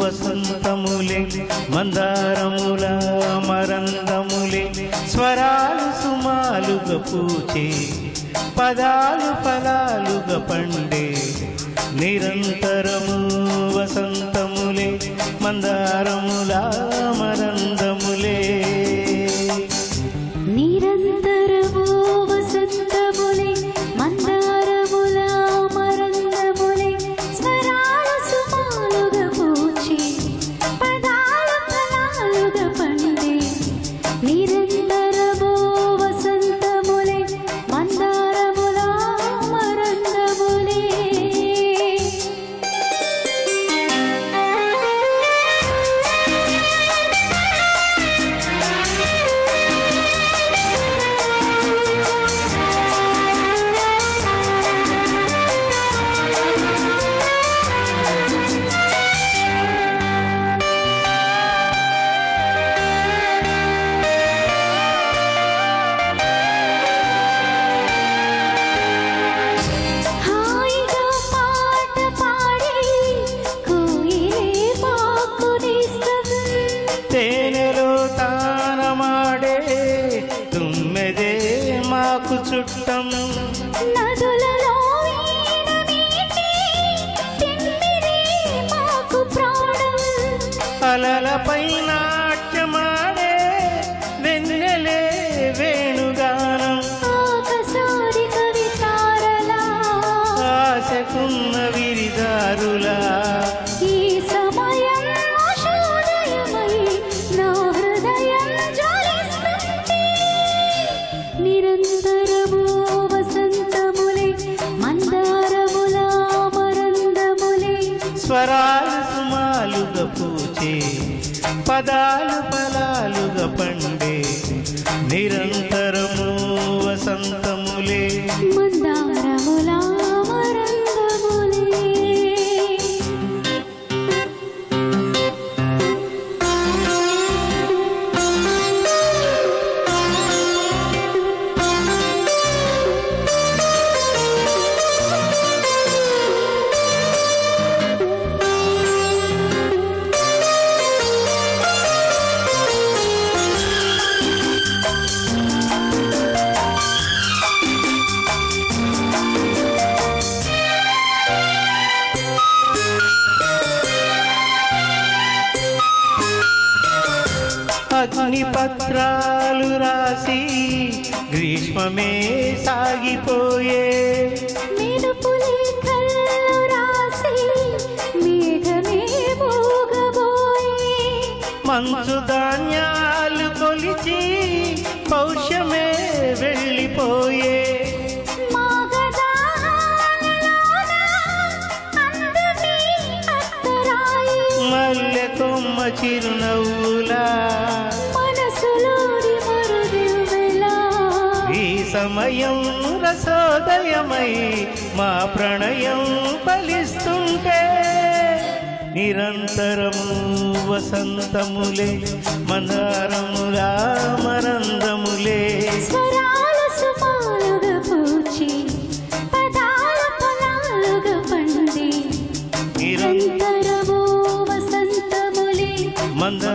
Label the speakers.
Speaker 1: వసంతములే మందారముల మరందములే స్వరాలు సుమాలుగా పూచే పదాలు ఫలాలుగా పండే నిరంతరము వసంతములే మందారముల మరందములే చుట్టం.
Speaker 2: నదులలో ఈనమీటి
Speaker 1: స్వరాలు సుమాలుగా పూచే పదాలు ఫలాలుగా పండి అగ్ని పత్రాలు రాసి గ్రీష్మమే సాగిపోయే. మంచు ధాన్యాలు కొలిచి పౌష్యమే వెళ్ళిపోయే. కొమ్మ చిరునవ్వులా. ఈ సమయం రసోదయమై మా ప్రణయం ఫలిస్తుంటే నిరంతరము వసంతములే మందారములా మరందములే
Speaker 2: పండి